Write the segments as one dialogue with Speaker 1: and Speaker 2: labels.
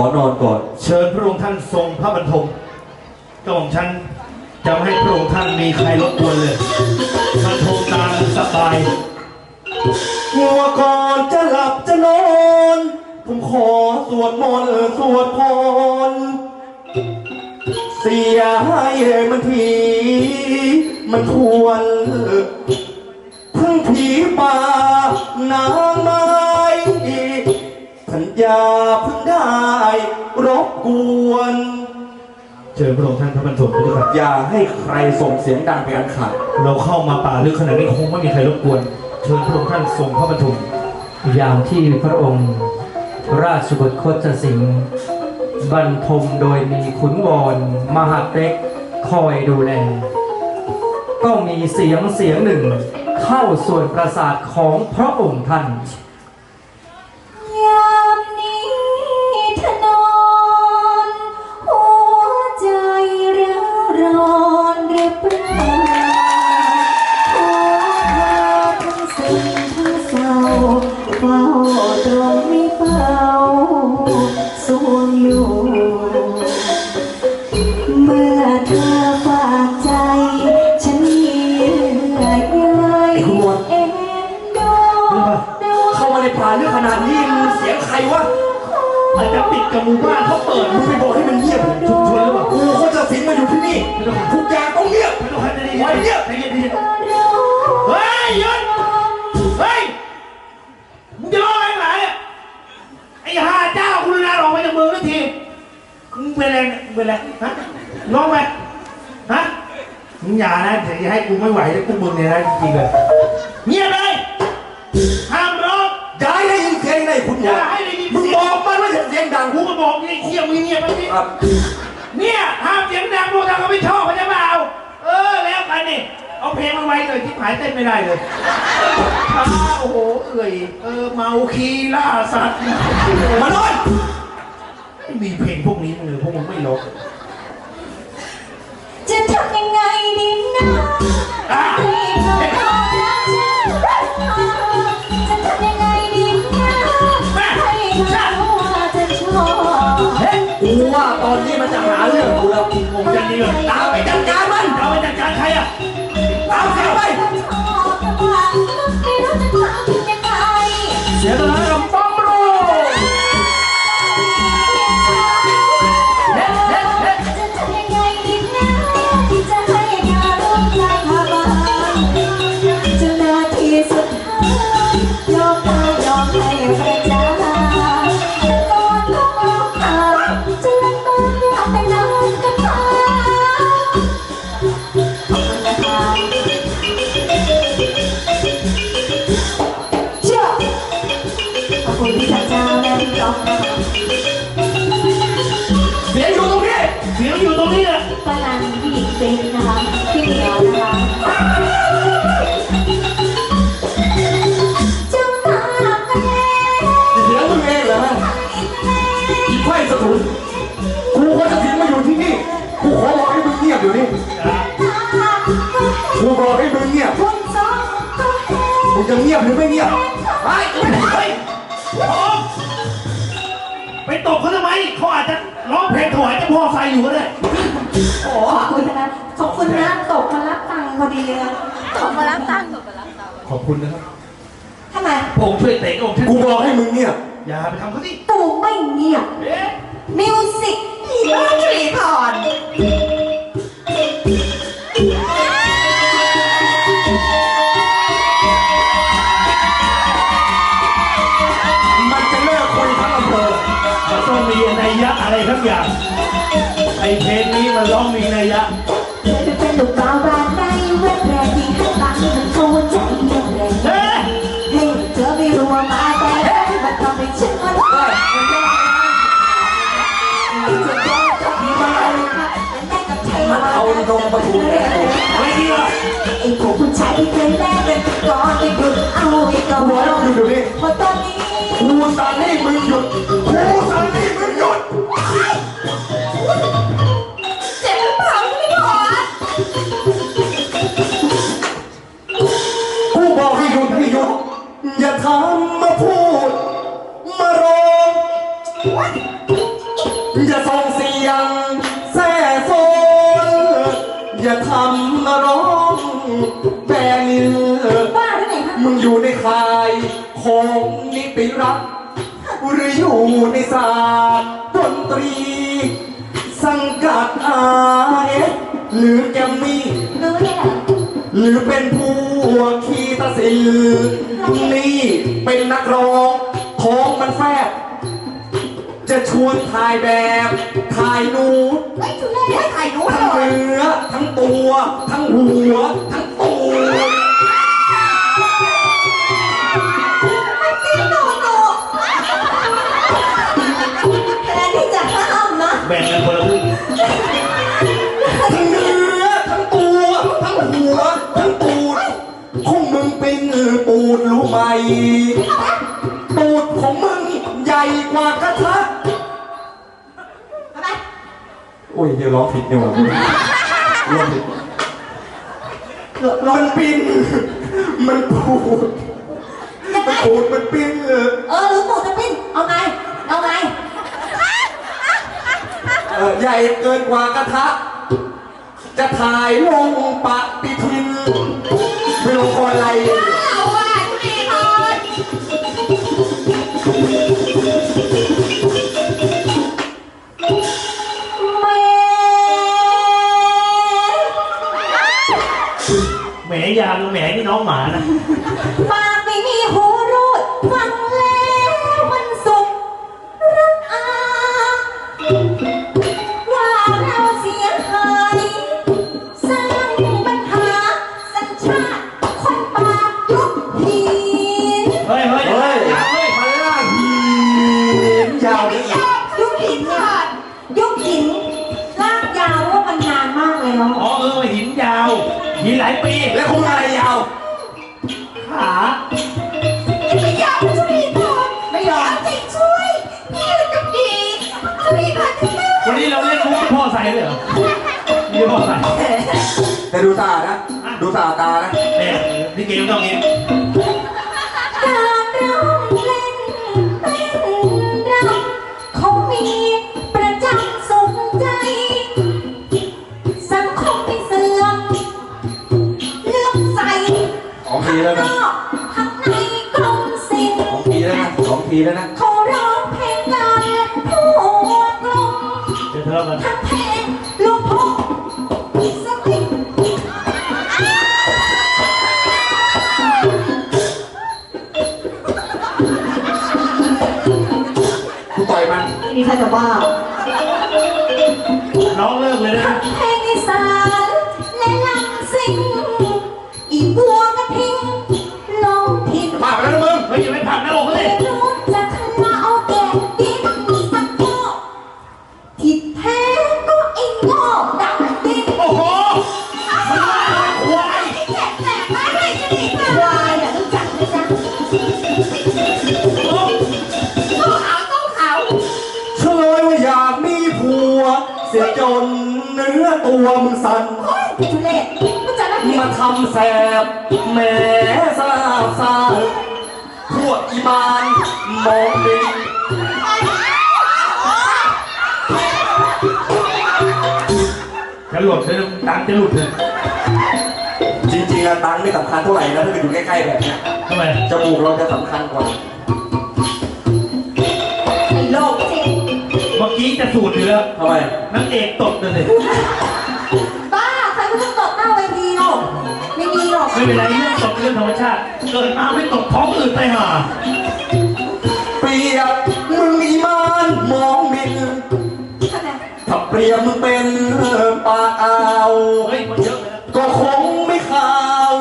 Speaker 1: อนอนก่อน
Speaker 2: เชิญพระองค์ท่านทรงพระบรรทมกระหม่อมฉันจะไม่ให้พระองค์ท่านมีใครรบกวนเลยบรรทมตามสบาย
Speaker 1: หัวก่อนจะหลับจะนอน ผมขอสวดมนต์สวดพรเสียให้มันที มันทวนพึ่งผีป่านางไม้ ญญาเพิ่งได้รบกวน
Speaker 2: เชิญพระองค์ท่านพระบรรทมไปด้วยครับ
Speaker 1: อย่าให้ใครส่งเสียงดังไปอันขาด
Speaker 2: เราเข้ามาป่าลึกขนาดนี้คงไม่มีใครรบกวน เชิญพระองค์ท่านทรงพระบรรทม
Speaker 3: อย่างที่พระองค์ ราชบุตรโคจสิงห์บรรทมโดยมีขุนวรมหาดเล็กคอยดูแล ก็มีเสียงเสียงหนึ่ง เข้าส่วนประสาทของพระองค์ท่าน
Speaker 4: นี่ทุกอย่า
Speaker 1: ง
Speaker 2: ต้
Speaker 1: อง
Speaker 2: เงี
Speaker 1: ยบ
Speaker 2: ไม่ต้องให้ได้ยิน
Speaker 1: ไว้เงียบ
Speaker 2: ได้ยินได้ยิน
Speaker 4: รู้
Speaker 2: เฮ้ยหยุดเฮ้ยมึงจะร้องอะไรไหนอะไอ้ห่าเจ้าคุณนาออกไปจากเมืองทันทีมึงเป็นอะไรเนี่ยมึงเป็นอะไรฮะร้องไปฮะมึงอย่านะเดี๋ยวจะให้กูไม่ไหวแล้วกูมึงเนี่ยนะจริงๆเลยเงียบเลยห้ามร้อง
Speaker 1: ย้ายได้ยินเสียงในคุณหม
Speaker 2: อย่า
Speaker 1: อ
Speaker 2: ให้ได้ยิน
Speaker 1: มึง
Speaker 2: เสี
Speaker 1: บ
Speaker 2: ย
Speaker 1: องกมันว่าอย่าเสียงดัง
Speaker 2: กูก็บอกนี่เที่ยงมึงเงียบไปสิ
Speaker 1: ครับ
Speaker 2: เนี่ยห้ามเสียงดังพวกเราก็ไม่ชอบเขาจะมาเอาเออแล้วกันนี่เอาเพลงมาไว้เลยที่หายเต้นไม่ได้เลยช้าโอ้โหเอื่อยเออเมาคีล่าสัตว์
Speaker 1: มานอน
Speaker 2: ไม่มีเพลงพวกนี้มึงเลยพวกมึงไม่ร้อง
Speaker 4: จะทำยังไงดีนะ
Speaker 2: อะ ผ
Speaker 1: ตรง
Speaker 4: นี้แห
Speaker 2: ละ
Speaker 4: ป้านันพี่หญิงเป็นนะคะพี่เหมียวนะคะจะมากันแน่
Speaker 1: เสียงมึงเองเหรออีไข่สถุนกูก็จะสิงมาอยู่ที่นี่ กูขอบอกให้มึงเงียบอยู่นี่ กูบอกให้มึงเงียบ
Speaker 4: คุณสองก็แค่
Speaker 1: มึงจะเงียบหรือไม่เงียบไอ้
Speaker 2: เฮ้ยโอ้ไปตบเขาทำไม เขาอาจจะร้องเพลงถวายเจ้าพ่อไฟอยู่ก็ได้
Speaker 4: โอ้ขอบคุณนะขอบคุณนะตกมารับตังค์พอดีเลยตกมารับตังค์
Speaker 2: ขอบคุณนะครับ
Speaker 4: ทำไม
Speaker 2: ผมช่วยเตะองค์ท่าน
Speaker 1: กูบอกให้มึงเงียบ
Speaker 2: อย่าไปทำเขาสิ
Speaker 4: ตูไม่เงียบ
Speaker 2: เอ๊ะ
Speaker 4: มิวสิกอีลาทรีพร
Speaker 1: เพ
Speaker 2: ลงนี้มันร้องมีนัยยะ
Speaker 4: เธอเป็นลูกบ่าวบ้านใดเว็บแรกที่หันหลังมันเข้าใจเรื่องแรง
Speaker 2: เฮ้ย
Speaker 4: ให้เธอไม่รู้ว่ามาแต่แรกมันทำให้ฉันมันได้มันจะแก้กับพี่มาเลยค่ะมันได้กับเธอ
Speaker 1: มันเอานมมาถูกแดง
Speaker 2: ไม่ดีว่ะ
Speaker 4: ไอ้พวกผู้ชายที่เคยแลกกันก่อนได้หยุดเอาไอ้ก็หัวเราะพอตอนนี้
Speaker 1: กูสั่งให้มึงหยุดกูสั่งให้มึงหยุด หรือ
Speaker 4: เป็
Speaker 1: นผู้คีตศิลป์นี่เป็นนักร้องท้องมันแฟบ จะชวนถ่ายแบบถ่ายนูด
Speaker 4: เฮ้ยทุเรศถ่ายรูป
Speaker 1: ทั้ง
Speaker 4: เลย
Speaker 1: เนื้อทั้งตัว ทั้งหัวทั้ง ตูดของมึงใหญ่กว่ากระทะ
Speaker 4: ทำไม
Speaker 1: โอ้ยเดี๋ยวร้องผิดเนี่ยว่ะร้องผิดมันปิ้นมันปูด
Speaker 4: ยังไง
Speaker 1: มันปูดมันปิ้นเออ
Speaker 4: เออรู้ปู่จะปิ้นเอาไง เอาไง
Speaker 1: เออใหญ่เกินกว่ากระทะ จะถ่ายลงปฏิทินไม่ลงออนไล
Speaker 4: ยา
Speaker 2: วแหมนี่น้องหมานะ
Speaker 4: ปากไม่มีหูรูดฟังแล้วมันสุขรักอา ดู
Speaker 1: ตาตานะ
Speaker 2: เนี่ยนี่เกมต้องอย่างนี้ำ
Speaker 1: แส
Speaker 4: บแหมสา
Speaker 1: บซ่านพวกอีมานมองดิ
Speaker 2: จะหลุดเลยตังค์จะหลุดเลย
Speaker 1: จริงๆอะตังค์ไม่สำคัญเท่าไหร่นะถ้าเกิดอยู่ใกล้ๆแบบเนี้ย
Speaker 2: ทำไม
Speaker 1: จมูกเราจะสำคัญกว่า
Speaker 4: ไอ้โลกจริง
Speaker 2: เมื่อกี้จะสูดอยู่แล้ว
Speaker 1: ทำไม
Speaker 2: นักเอกตกเลยสิ
Speaker 4: เป็
Speaker 2: นไรเรื่องตกเรื่องธรรมชาติเกิดมาไม่ตกท้องอื่นไปห่า
Speaker 1: เปรียบมึงอีมานมองหมิน
Speaker 4: ทำไม
Speaker 1: ถ้าเปรียบมึงเป็นปากอ่าว
Speaker 2: เฮ้ยมันเยอะเลยนะ
Speaker 1: ก็คงไม่ขาว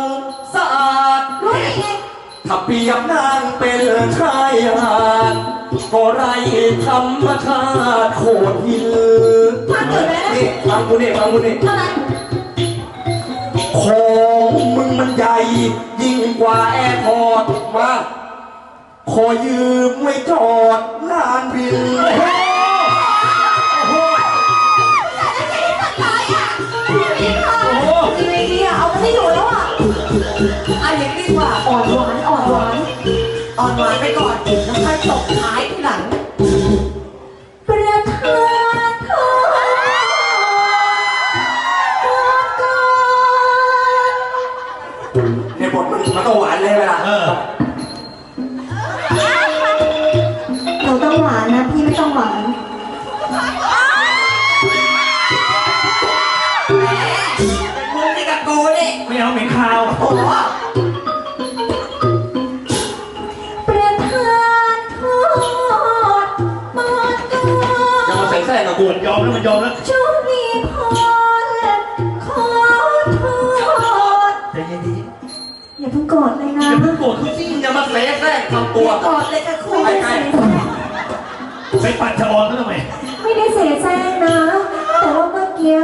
Speaker 1: สะอาด
Speaker 4: รู้ได้ไง
Speaker 1: ถ้าเปรียบนางเป็นชายหาดก็ไรธรรมชาติโคตรหิน
Speaker 4: ถ้าเกิดแล้ว
Speaker 1: นี่ฟังกูนี่ฟังกูนี่
Speaker 4: ทำไยิ่
Speaker 1: งกว่าแอร์พอร์ตมา ขอยืมไว้จอดลานบิน
Speaker 2: โอ้โห
Speaker 4: ยังไงดีอะเอาไม่อยู่แล้วอะเอาอย่างนี้ดีกว่าอ่อนหวานอ่อนหวานอ่อนหวานไปก่อนแล้วค่อยตกท้ายทีหลัง ก
Speaker 1: ร
Speaker 4: ธเลยนะ
Speaker 2: อย่าเพิ่งโกรธเขาสิ
Speaker 1: อย่ามาใส่แทรกทำ
Speaker 4: อ
Speaker 1: ตัว
Speaker 4: ย่าโกรธเลยค่ะคุณ
Speaker 1: ไปไกล
Speaker 2: ไปปัดชะออนเขาทำไม
Speaker 4: ไม่ได้เสียแซงนะ แต่ว่าเมื่อกี้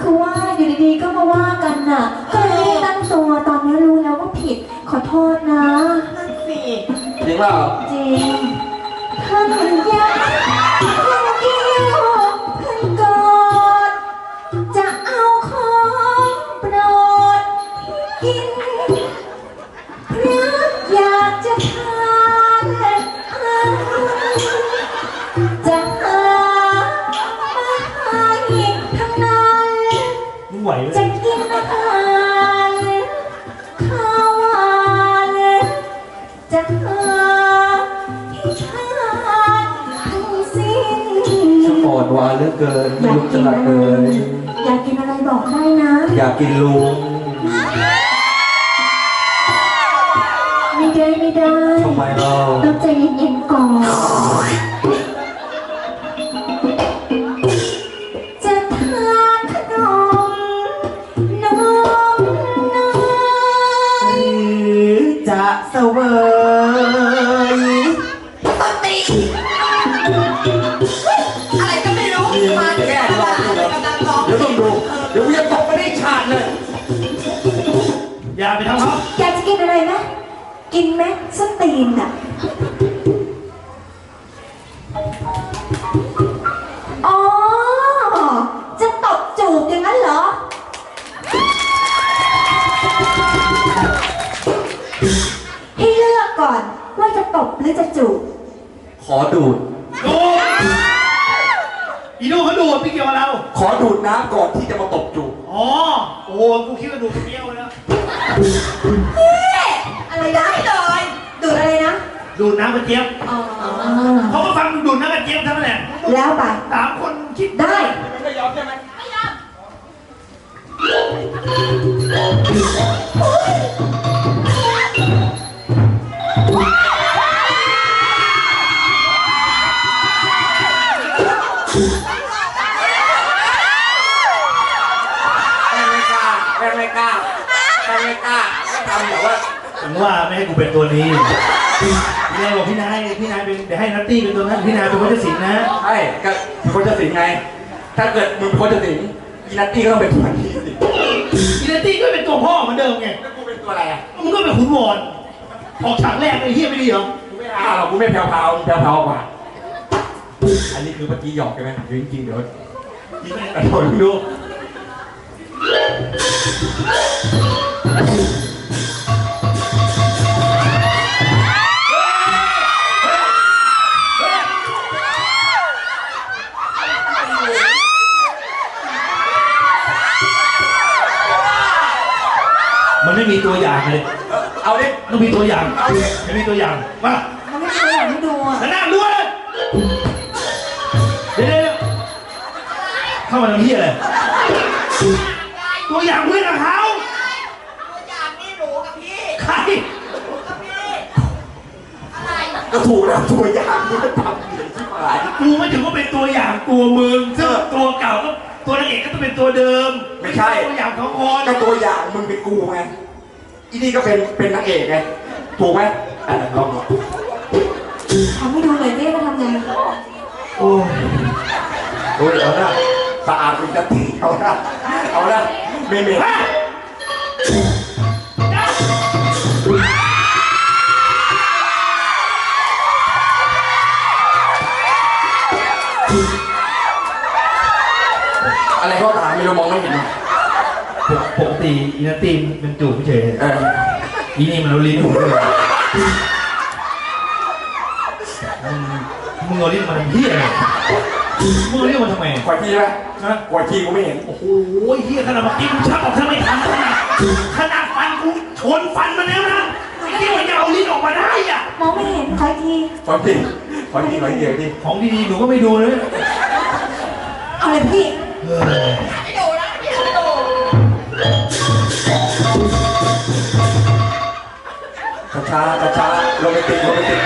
Speaker 4: คือว่าอยู่ดีๆก็มาว่ากันน่ะ ก็เลยไม่ได้ตั้งตัวตอนนี้รู้แล้วว่าผิดขอโทษนะ
Speaker 1: จริงเปล่า อนหวานเหลือเกิน
Speaker 4: อยาก
Speaker 1: ลูก
Speaker 4: กิ
Speaker 1: จะ
Speaker 4: น
Speaker 1: รัก
Speaker 4: อะไร
Speaker 1: เอ่ย
Speaker 4: อยากกินอะไรบอกได้นะ
Speaker 1: อยากกินลุง ส้
Speaker 4: นตีนอะอ๋อ จะตบจูบอย่างนั้นเหรอ ให้เลือกก่อนว่าจะตบหรือจะจูบ
Speaker 1: ขอดูด
Speaker 2: ดูอีดูเขาดูพี่เกี่ยวกับเรา
Speaker 1: ขอดูดน้ำก่อนที่จะมาตบจูบ
Speaker 2: อ๋อ โอ้โหกูคิดว่าดูเปรี้ยวแล้ว
Speaker 4: อะไรได้เลย ดูดอะไรนะ
Speaker 2: ดูดน้ำกระเจี๊ยบ
Speaker 4: อ๋อ
Speaker 2: เขาก็ฟังดูดน้ำกระเจี๊ยบทั้งนั้นแหละ
Speaker 4: แล้วไป
Speaker 2: สามคนคิด
Speaker 4: ได้
Speaker 2: ไม่ยอมใช่ไหม
Speaker 1: แม่ไม่กล้าแม่ไม่กล้าแม่ไม่กล้าทำแบบว่า
Speaker 2: ถึงว่าไม่ให้กูเป็นตัวนี้พี่นายบอกพี่นายพี่นายเป็นเดี๋ยวให้นัตตี้เป็นตัวนั้นพี่นายเป็นคนจะสิงห์นะ
Speaker 1: ใช่ก็คนจะสิงไง ถ้าเกิดมึงเป็นคนจะสิงอีนัตตี้ก็ต้องเป็นตัวนี้สิ
Speaker 2: อีนัตตี้ก็เป็นตัวพ่อเหมือนเดิมไง
Speaker 1: แล้วกูเป็นตัวอะไรอะ
Speaker 2: มึงก็เป็นขุนวอนออกฉากแรกไอ้เหี้ยไม่ดีเหรอ
Speaker 1: กูไม่เอาหรอกกูไม่แผ่วๆมึงแผ่วๆกว่าอันนี้คือเมื่อกี้หยอกใช่ไหมเดี๋ยวจริงๆเดี๋ยว
Speaker 2: จริงไหม
Speaker 1: กระโด
Speaker 2: ไม่มีตัวอย่างเลย
Speaker 1: เออเอาดิ
Speaker 2: ต้องมีตัวอย่างไม่มีตัวอย่าง มา
Speaker 4: มันไม่ใช่อย่างที่ดูอะ
Speaker 2: แล้วนั่งด้วยเดี๋ยวเดี๋ยวเข้ามาทำเหี้ยอะไรตัวอย่างเพื่อนกับเขา
Speaker 5: ตัวอย่างนี่หนูกับพี่
Speaker 2: ใคร
Speaker 5: หนูกับพี่ อะไร
Speaker 1: ก็ถูกแล้วตัวอย่างมึงก็ทำเลยที่หาย
Speaker 2: กูไม่ถือว่าเป็นตัวอย่างตัวมึงซึ่งตัวเก่าก็ตัวนางเอกก็ต้องเป็นตัวเดิมตัวอย่างของคน
Speaker 1: ก็ตัวอย่างมึงเป็นกูไง อีนี่ก็เป็นเป็นนางเอกไงถูกไหมอะลองลอง
Speaker 4: ทำให้ดูหน่อยสิว่าทำไง
Speaker 2: โอ้ย
Speaker 1: ดูดิเอาหน้าสะอาดมึงจะตีเอาหน้าเอาหน้าเมย์เมย์ อีนา
Speaker 2: ตีนมันจูบเฉย
Speaker 1: เออ
Speaker 2: อีนี่มันเอาลิ้นหูเลยมึงมึงเอาลิ้นมาทำเหี้ยอะไรมึงเอาลิ้นมาทำไม
Speaker 1: กว่าทีไหม
Speaker 2: นะ
Speaker 1: กว่าทีกูไม่เห็น
Speaker 2: โอ้โหเหี้ยขนาดเมื่อกี้กูชักออกทำไมทันขนาดขนาดฟันกูชนฟันมาแล้วนะไอ้ที่มันจะเอาลิ้นออกมาได้อะ
Speaker 4: มองไม่เห็นขออีกที
Speaker 1: กว่าทีกว่าทีกว่าทีเดียวที
Speaker 2: ของดีๆหนูก็ไม่ดูเลย
Speaker 4: เอาเลยพี่
Speaker 2: เออ
Speaker 1: แมนติกโรแมนติกโรแมนติก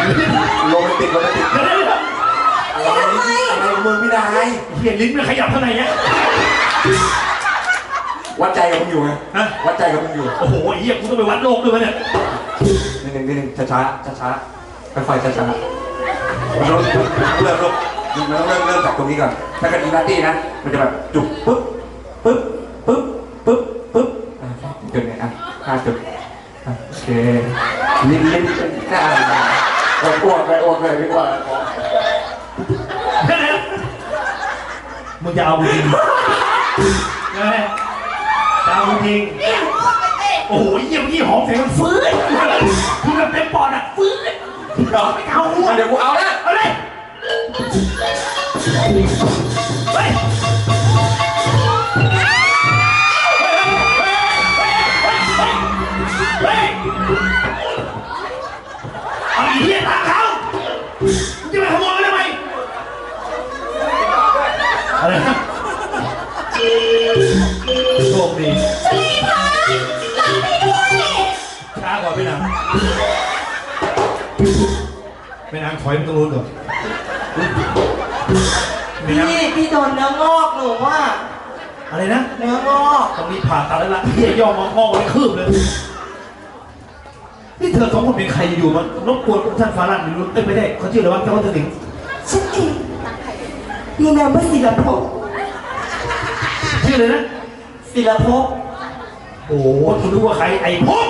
Speaker 2: เดี๋ยวเดี๋ยวเดี๋ยว
Speaker 1: อะไรอะไรของมึงพี่นาย
Speaker 2: เฮียลิ้นมันขยับเท่าไหร่เนี่ย
Speaker 1: วัดใจกับมึงอยู่ไง
Speaker 2: ฮะ
Speaker 1: วัดใจกับมึงอยู่
Speaker 2: โอ้โหเฮียกูต้องไปวัดโลกด้วยวะเนี่ย
Speaker 1: นิดนึงนิดนึงช้าช้าช้าช้าๆค่อยๆช้าช้าๆมันต้องเริ่มเริ่มมันต้องเริ่มเริ่มจากตรงนี้ก่อนถ้าเกิดอีลาตี้นะมันจะแบบจุกปึ๊บปึ๊บปึ๊บปึ๊บปึ๊บอะจุดเนี่ยอะห้าจุดอะโอเค ลิ้นลิ้นอ่าไปอ้วกไปอ้วกเลยดีกว่า
Speaker 2: เดี๋ยวเดี๋ยวมึงจะเอากูจริงใช่ไหมจะเอากูจริง
Speaker 5: นี่หัวไปเตะ
Speaker 2: โอ้โหเยี่ยมยี่หอมเสียงมันฟื้นคือแบบเต็มปอดอะฟื้นไม่เอาหัว
Speaker 1: เดี๋ยวกูเอานะ
Speaker 2: เอาเลย โชคดี
Speaker 4: ชลีพาหลังพี่ด้วย
Speaker 2: ช้ากว่าพี่นางพี่นางถอยไปตรงนู้นก่อนพี่นาง
Speaker 5: พี่พี่โดนเนื้องอกหนูว่า
Speaker 2: อะไรนะ
Speaker 5: เนื้องอก
Speaker 2: ต้องรีบผ่าตัดแล้วล่ะเฮียย่อมมององไม่คืบเลย นี่เธอสองคนเป็นใครอยู่มันรบกวนท่านฟารันอยู่เอ้ยไม่ได้เขาชื่ออะไรวะเจ้าวัตถิง
Speaker 5: ฉันเองมีนามว่าศิลภพ
Speaker 2: ชื่ออะไรนะ
Speaker 5: ศิลภพ
Speaker 2: โอ้โหคุณรู้ว่าใครไอ้พง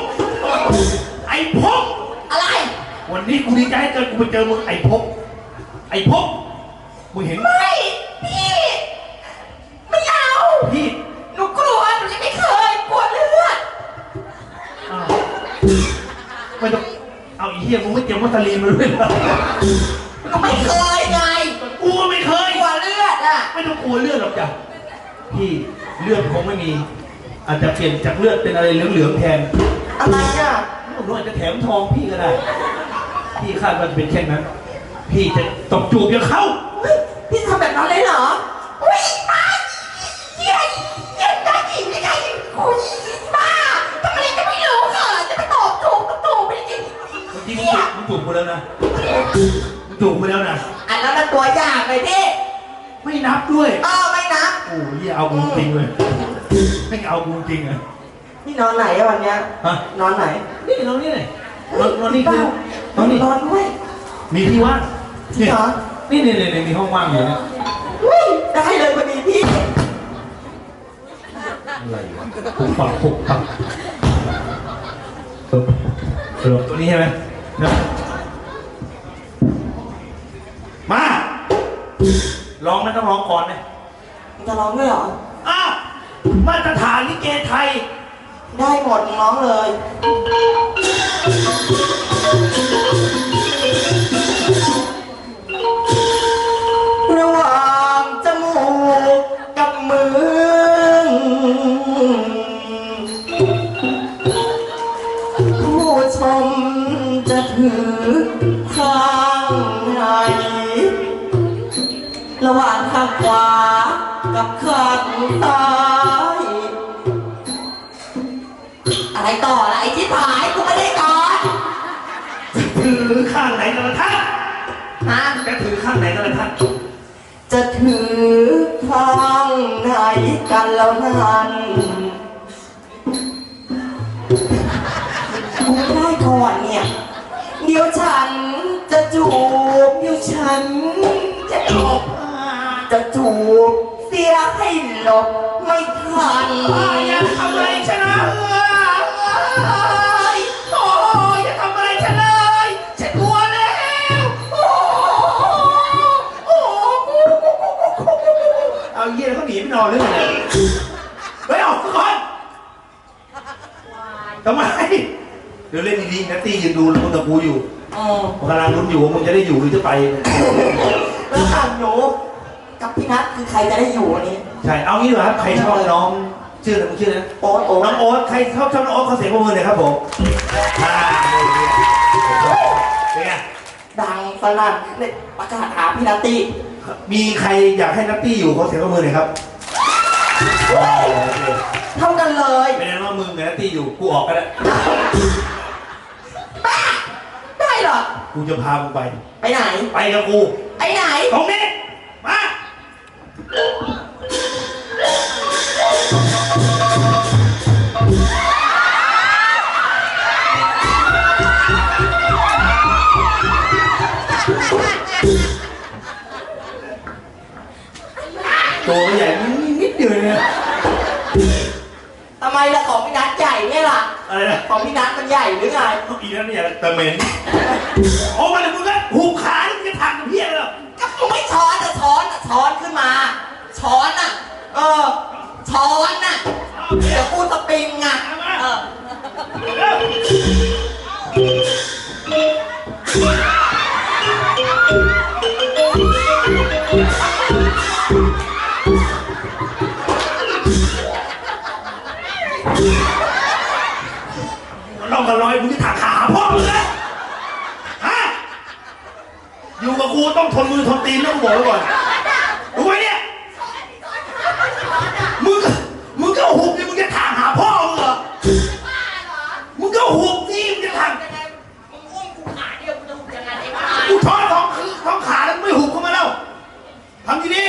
Speaker 2: ไอ้พง
Speaker 5: อะไร
Speaker 2: วันนี้กูดีใจเกินกูไปเจอมึงไอ้พงไอ้พงมึงเห็นไหม
Speaker 5: ไม่พี่ ไม่เอา
Speaker 2: พี่
Speaker 5: หนูกลัวหนูยังไม่เคยปวดเลือด
Speaker 2: อ้าวไม่ต้องเอาไอีเหี้ยมึงไม่เก็บวัตลีนมาด้วยเหรอ
Speaker 5: หนูไม่เคยไง
Speaker 2: กูก็ไม่เคย
Speaker 5: ปวดเลือดอะ
Speaker 2: ไม่ต้องกลัวเลือดหรอกจ้ะ พี่เลือดคงไม่มี อาจจะเปลี่ยนจากเลือดเป็นอะไรเหลืองๆแทน
Speaker 5: อะไรอะ
Speaker 2: ผมอาจจะแถมทองพี่ก็ได้ พี่คาดว่าจะเป็นเช่นนั้น พี่จะตบจูบอย่างเขา
Speaker 5: เฮ้ยพี่ทำแบบนั้นเลยเหรออุ้ยป้าเหี้ยเหี้ยได้ยินได้ไงอุ้ยป้าทำอะไรจะไม่รู้ค่ะจะไปตอบถูกก็ถูกไปจริง
Speaker 2: เมื่อกี้มึงจูบมึงจูบกูแล้วนะมึงจูบกูแล้วนะ
Speaker 5: อันนั้นมันตัวอย่างเลยพี่
Speaker 2: ไม่นับด้วย
Speaker 5: เออไม่นะ
Speaker 2: โอ้ยเอากูจริงเลยไม่เอากูจริงอะ
Speaker 5: พี่นอนไหนอะวันเนี้ย
Speaker 2: ฮะ
Speaker 5: นอนไหน
Speaker 2: นี่นอนนี่ไหนนอนนอนนี่คือนอนนี่
Speaker 5: นอนด้วย
Speaker 2: มีที่ว่าง
Speaker 5: จริงเหรอ
Speaker 2: นี่นี่นี่นี่มีห้องว่างอยู่เนี่ย
Speaker 5: อุ้ยได้เลยพอดีพี่
Speaker 2: อะไรวะปุกปักปุกปักเออเออตัวนี้ใช่ไหมนะมาร้องไหมต้องร้องก่อนไหม
Speaker 5: จะร้องด้วยเหรอ
Speaker 2: อ้าวมาตรฐานลิเกไทย
Speaker 5: ได้หมดมึงร้องเลย กูได้ก่อนเนี่ย เดี๋ยวฉันจะจูบเดี๋ยวฉันจะจูบจะจูบเสียให้หลบไม่ทัน
Speaker 2: อย่าทำอะไรฉันนะโอ้ยอย่าทำอะไรฉันเลยฉันกลัวแล้วโอ้โอ้เอาเยี่ยแล้วก็หนีไปนอนเลยเฮ้ยออกก่อนทำไม ดี๋ยวเล่นดีๆนะตียืนดูมึงกับกูอยู่
Speaker 5: อ๋อ
Speaker 2: ผมกำลังลุ้นอยู่ว่ามึงจะได้อยู่หรือจะไป
Speaker 5: แล้วถามหนูกับพี่นัทคือใครจะได้อยู่วันนี้
Speaker 2: ใช่ เอางี้เหรอครับ ใครชอบน้อง ชื่ออะไรมึงชื่ออะไรนะ
Speaker 5: โอ๊ตโอ๊ต
Speaker 2: น้องโอ๊ต ใครชอบชอบน้องโอ๊ตเขาเสียงปรบมือหน่อยครับผมอ่าเป็นไง
Speaker 5: ดังสนั่นเนี่ยประกาศหาพี่นัตตี้
Speaker 2: มีใครอยากให้นัตตี้อยู่เขาเสียงปรบมือหน่อยครับโอเค
Speaker 5: เท่ากันเลย
Speaker 2: เป็นนั้นว่ามึงกับนัตตี้อยู่ กูออกก็ได้
Speaker 5: ได้เหรอ
Speaker 2: กูจะพามึงไป
Speaker 5: ไปไหน
Speaker 2: ไปกับกู
Speaker 5: ไปไหน
Speaker 2: ตรงนี้ มา ตัวใหญ่นิดเดียวเนี่ย
Speaker 5: ทำไมล่ะของพี่นัทใหญ่เนี่ยล่ะ
Speaker 2: อะไรนะ
Speaker 5: ของพี่นัทมันใหญ่หรือไง
Speaker 2: อีนั่นเนี่ยตะเหม็นโอ้มาเลยมึงก็หูขาแล้วมึงจะถักกับเพี้ยเลยเหรอ
Speaker 5: ก็มึงไม่ช้อนอะช้อนอะช้อนขึ้นมา ช้อนอะเออ ช้อนอะเดี๋ยวกูสปริงอะเออ
Speaker 2: เร็ว อยู่กับกูต้องทนมือทนตีนต้องบอกไว้ก่อนรู้ไหมเนี่ยมึงมึงก็หุบดิมึงจะถามหาพ่อมึงเหรอมึงก็หุบดิมึงจะถามมึงอุ้มกูท้อท้องคือท้องขาแล้วไม่หุบเข้ามาแล้วทำดี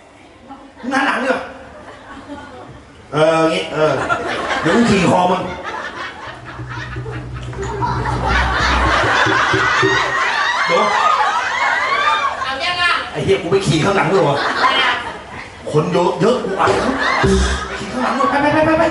Speaker 2: ๆมึงหันหลังดิเอองี้เออเดี๋ยวมึงขี่คอมึงเดี๋ยว
Speaker 5: เอายังอะ
Speaker 2: ไอ้เหี้ยกูไป ขี่ข้างหลังเลยวะคนเยอะเยอะกูอานเขาขี่ข้างหลังเลยไปไปไปไปไป